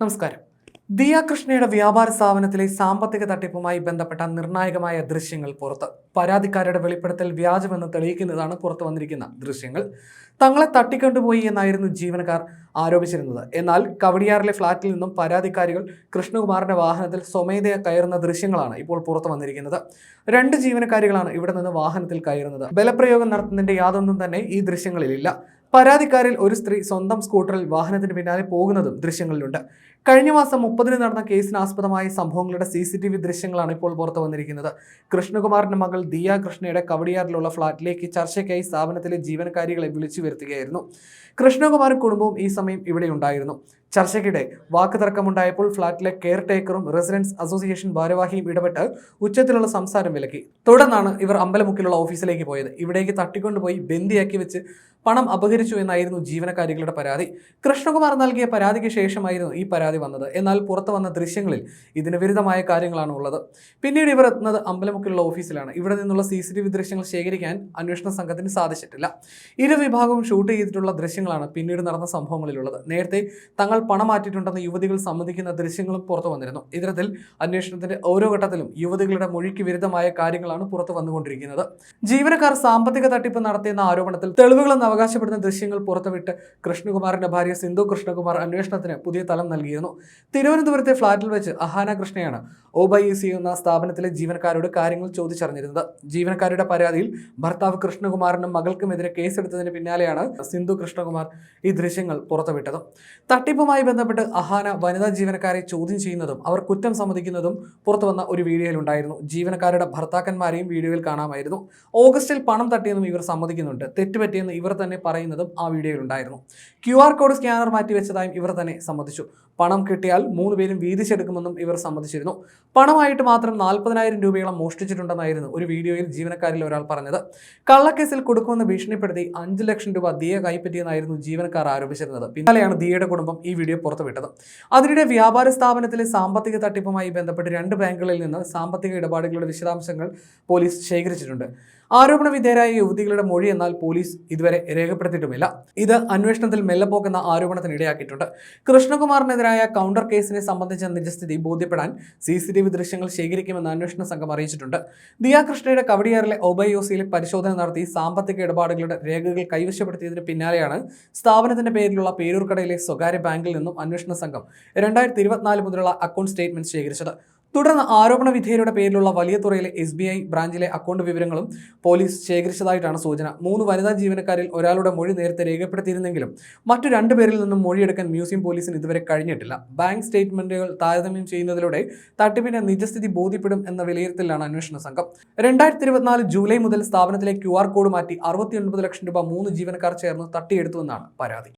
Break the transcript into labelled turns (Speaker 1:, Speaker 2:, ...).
Speaker 1: നമസ്കാരം. ദിയ കൃഷ്ണയുടെ വ്യാപാര സ്ഥാപനത്തിലെ സാമ്പത്തിക തട്ടിപ്പുമായി ബന്ധപ്പെട്ട നിർണായകമായ ദൃശ്യങ്ങൾ പുറത്ത്. പരാതിക്കാരുടെ വെളിപ്പെടുത്തൽ വ്യാജമെന്ന് തെളിയിക്കുന്നതാണ് പുറത്തു വന്നിരിക്കുന്ന ദൃശ്യങ്ങൾ. തങ്ങളെ തട്ടിക്കൊണ്ടുപോയി എന്നായിരുന്നു ജീവനക്കാർ ആരോപിച്ചിരുന്നത്. എന്നാൽ കവടിയാറിലെ ഫ്ളാറ്റിൽ നിന്നും പരാതിക്കാരികൾ കൃഷ്ണകുമാറിന്റെ വാഹനത്തിൽ സ്വമേധയാ കയറുന്ന ദൃശ്യങ്ങളാണ് ഇപ്പോൾ പുറത്തു വന്നിരിക്കുന്നത്. രണ്ട് ജീവനക്കാരികളാണ് ഇവിടെ നിന്ന് വാഹനത്തിൽ കയറുന്നത്. ബലപ്രയോഗം നടത്തുന്നതിന്റെ യാതൊന്നും തന്നെ ഈ ദൃശ്യങ്ങളിലില്ല. പരാതിക്കാരിൽ ഒരു സ്ത്രീ സ്വന്തം സ്കൂട്ടറിൽ വാഹനത്തിന് പിന്നാലെ പോകുന്നതും ദൃശ്യങ്ങളിലുണ്ട്. കഴിഞ്ഞ മാസം മുപ്പതിന് നടന്ന കേസിന് ആസ്പദമായ സംഭവങ്ങളുടെ സി സി ടി വി ദൃശ്യങ്ങളാണ് ഇപ്പോൾ പുറത്തു വന്നിരിക്കുന്നത്. കൃഷ്ണകുമാറിന്റെ മകൾ ദിയ കൃഷ്ണയുടെ കവടിയാറിലുള്ള ഫ്ളാറ്റിലേക്ക് ചർച്ചയ്ക്കായി സ്ഥാപനത്തിലെ ജീവനക്കാരികളെ വിളിച്ചു വരുത്തുകയായിരുന്നു. കൃഷ്ണകുമാറും കുടുംബവും ഈ സമയം ഇവിടെ ഉണ്ടായിരുന്നു. ചർച്ചയ്ക്കിടെ വാക്കുതർക്കമുണ്ടായപ്പോൾ ഫ്ളാറ്റിലെ കെയർ ടേക്കറും റെസിഡൻസ് അസോസിയേഷൻ ഭാരവാഹിയും ഇടപെട്ട് ഉച്ചത്തിലുള്ള സംസാരം വിലക്കി. തുടർന്നാണ് ഇവർ അമ്പലമുക്കിലുള്ള ഓഫീസിലേക്ക് പോയത്. ഇവിടേക്ക് തട്ടിക്കൊണ്ടുപോയി ബന്ദിയാക്കി വെച്ച് പണം അപഹരിച്ചു എന്നായിരുന്നു ജീവനക്കാരികളുടെ പരാതി. കൃഷ്ണകുമാർ നൽകിയ പരാതിക്ക് ശേഷമായിരുന്നു ഈ പരാതി വന്നത്. എന്നാൽ പുറത്ത് വന്ന ദൃശ്യങ്ങളിൽ ഇതിന് വിരുദ്ധമായ കാര്യങ്ങളാണ് ഉള്ളത്. പിന്നീട് ഇവർ എത്തുന്നത് അമ്പലമുക്കിലുള്ള ഓഫീസിലാണ്. ഇവിടെ നിന്നുള്ള സി സി ടി വി ദൃശ്യങ്ങൾ ശേഖരിക്കാൻ അന്വേഷണ സംഘത്തിന് സാധിച്ചിട്ടില്ല. ഇരു വിഭാഗവും ഷൂട്ട് ചെയ്തിട്ടുള്ള ദൃശ്യങ്ങളാണ് പിന്നീട് നടന്ന സംഭവങ്ങളിലുള്ളത്. നേരത്തെ തങ്ങൾ പണം മാറ്റിയിട്ടുണ്ടെന്ന് യുവതികൾ സമ്മതിക്കുന്ന ദൃശ്യങ്ങളും പുറത്തു വന്നിരുന്നു. ഇത്തരത്തിൽ അന്വേഷണത്തിന്റെ ഓരോ ഘട്ടത്തിലും യുവതികളുടെ മൊഴിക്ക് വിരുദ്ധമായ കാര്യങ്ങളാണ് പുറത്തു വന്നുകൊണ്ടിരിക്കുന്നത്. ജീവനക്കാർ സാമ്പത്തിക തട്ടിപ്പ് നടത്തിയെന്ന ആരോപണത്തിൽ തെളിവുകളെന്ന് അവകാശപ്പെടുന്ന ദൃശ്യങ്ങൾ പുറത്തുവിട്ട് കൃഷ്ണകുമാറിന്റെ ഭാര്യ സിന്ധു കൃഷ്ണകുമാർ അന്വേഷണത്തിന് പുതിയ തലം നൽകിയിരുന്നു. തിരുവനന്തപുരത്തെ ഫ്ളാറ്റിൽ വെച്ച് അഹാന കൃഷ്ണയാണ് ഒബൈഇസി എന്ന സ്ഥാപനത്തിലെ ജീവനക്കാരോട് കാര്യങ്ങൾ ചോദിച്ചറിഞ്ഞിരുന്നത്. ജീവനക്കാരുടെ പരാതിയിൽ ഭർത്താവ് കൃഷ്ണകുമാറിനും മകൾക്കുമെതിരെ കേസെടുത്തതിന് പിന്നാലെയാണ് സിന്ധു കൃഷ്ണകുമാർ ഈ ദൃശ്യങ്ങൾ പുറത്തുവിട്ടത്. തട്ടിപ്പുമായി ബന്ധപ്പെട്ട് അഹാന വനിതാ ജീവനക്കാരെ ചോദ്യം ചെയ്യുന്നതും അവർ കുറ്റം സമ്മതിക്കുന്നതും പുറത്തുവന്ന ഒരു വീഡിയോയിൽ ഉണ്ടായിരുന്നു ജീവനക്കാരുടെ ഭർത്താക്കന്മാരെയും വീഡിയോയിൽ കാണാമായിരുന്നു. ഓഗസ്റ്റിൽ പണം തട്ടിയെന്നും ഇവർ സമ്മതിക്കുന്നുണ്ട്. തെറ്റുപറ്റിയെന്ന് ഇവർ തന്നെ പറയുന്നതും ആ വീഡിയോയിൽ ഉണ്ടായിരുന്നു ക്യു ആർ കോഡ് സ്കാനർ മാറ്റിവെച്ചതായും ഇവർ തന്നെ സമ്മതിച്ചു. പണം കിട്ടിയാൽ മൂന്ന് പേരും വീതിച്ചെടുക്കുമെന്നും ഇവർ സമ്മതിച്ചിരുന്നു. പണമായിട്ട് മാത്രം നാൽപ്പതിനായിരം രൂപയോളം മോഷ്ടിച്ചിട്ടുണ്ടെന്നായിരുന്നു ഒരു വീഡിയോയിൽ ജീവനക്കാരിൽ ഒരാൾ പറഞ്ഞത്. കള്ളക്കേസിൽ കൊടുക്കുമെന്ന് ഭീഷണിപ്പെടുത്തി അഞ്ച് ലക്ഷം രൂപ ദിയ കൈപ്പറ്റിയെന്നായിരുന്നു ജീവനക്കാർ ആരോപിച്ചിരുന്നത്. പിന്നാലെയാണ് ദിയയുടെ കുടുംബം ഈ വീഡിയോ പുറത്തുവിട്ടത്. അതിനിടെ വ്യാപാര സ്ഥാപനത്തിലെ സാമ്പത്തിക തട്ടിപ്പുമായി ബന്ധപ്പെട്ട് രണ്ട് ബാങ്കുകളിൽ നിന്ന് സാമ്പത്തിക ഇടപാടുകളുടെ വിശദാംശങ്ങൾ പോലീസ് ശേഖരിച്ചിട്ടുണ്ട്. ആരോപണ വിധേയരായ യുവതികളുടെ മൊഴി എന്നാൽ പോലീസ് ഇതുവരെ രേഖപ്പെടുത്തിയിട്ടുമില്ല. ഇത് അന്വേഷണത്തിൽ മെല്ലപ്പോക്കെന്ന ആരോപണത്തിന് ഇടയാക്കിയിട്ടുണ്ട് കൃഷ്ണകുമാറിനെതിരായ കൗണ്ടർ കേസിനെ സംബന്ധിച്ച നിജസ്ഥിതി ബോധ്യപ്പെടാൻ സി സി ടി വി ദൃശ്യങ്ങൾ ശേഖരിക്കുമെന്ന് അന്വേഷണ സംഘം അറിയിച്ചിട്ടുണ്ട്. ദിയാ കൃഷ്ണയുടെ കവടിയാറിലെ ഒബൈഒസിയിൽ പരിശോധന നടത്തി സാമ്പത്തിക ഇടപാടുകളുടെ രേഖകൾ കൈവശപ്പെടുത്തിയതിന് പിന്നാലെയാണ് സ്ഥാപനത്തിന്റെ പേരിലുള്ള പേരൂർക്കടയിലെ സ്വകാര്യ ബാങ്കിൽ നിന്നും അന്വേഷണ സംഘം രണ്ടായിരത്തി ഇരുപത്തിനാല് മുതലുള്ള അക്കൗണ്ട് സ്റ്റേറ്റ്മെന്റ് ശേഖരിച്ചത്. തുടർന്ന് ആരോപണ വിധേയരുടെ പേരിലുള്ള വലിയ തുറയിലെ എസ് ബി ഐ ബ്രാഞ്ചിലെ അക്കൗണ്ട് വിവരങ്ങളും പോലീസ് ശേഖരിച്ചതായിട്ടാണ് സൂചന. മൂന്ന് വനിതാ ജീവനക്കാരിൽ ഒരാളുടെ മൊഴി നേരത്തെ രേഖപ്പെടുത്തിയിരുന്നെങ്കിലും മറ്റു രണ്ടുപേരിൽ നിന്നും മൊഴിയെടുക്കാൻ മ്യൂസിയം പോലീസിന് ഇതുവരെ കഴിഞ്ഞിട്ടില്ല. ബാങ്ക് സ്റ്റേറ്റ്മെന്റുകൾ താരതമ്യം ചെയ്യുന്നതിലൂടെ തട്ടിപ്പിന്റെ നിജസ്ഥിതി ബോധ്യപ്പെടും എന്ന വിലയിരുത്തലാണ് അന്വേഷണ സംഘം. രണ്ടായിരത്തി ഇരുപത്തിനാല് ജൂലൈ മുതൽ സ്ഥാപനത്തിലെ ക്യു ആർ കോഡ് മാറ്റി അറുപത്തിയൊൻപത് ലക്ഷം രൂപ മൂന്ന് ജീവനക്കാർ ചേർന്ന് തട്ടിയെടുത്തുവെന്നാണ് പരാതി.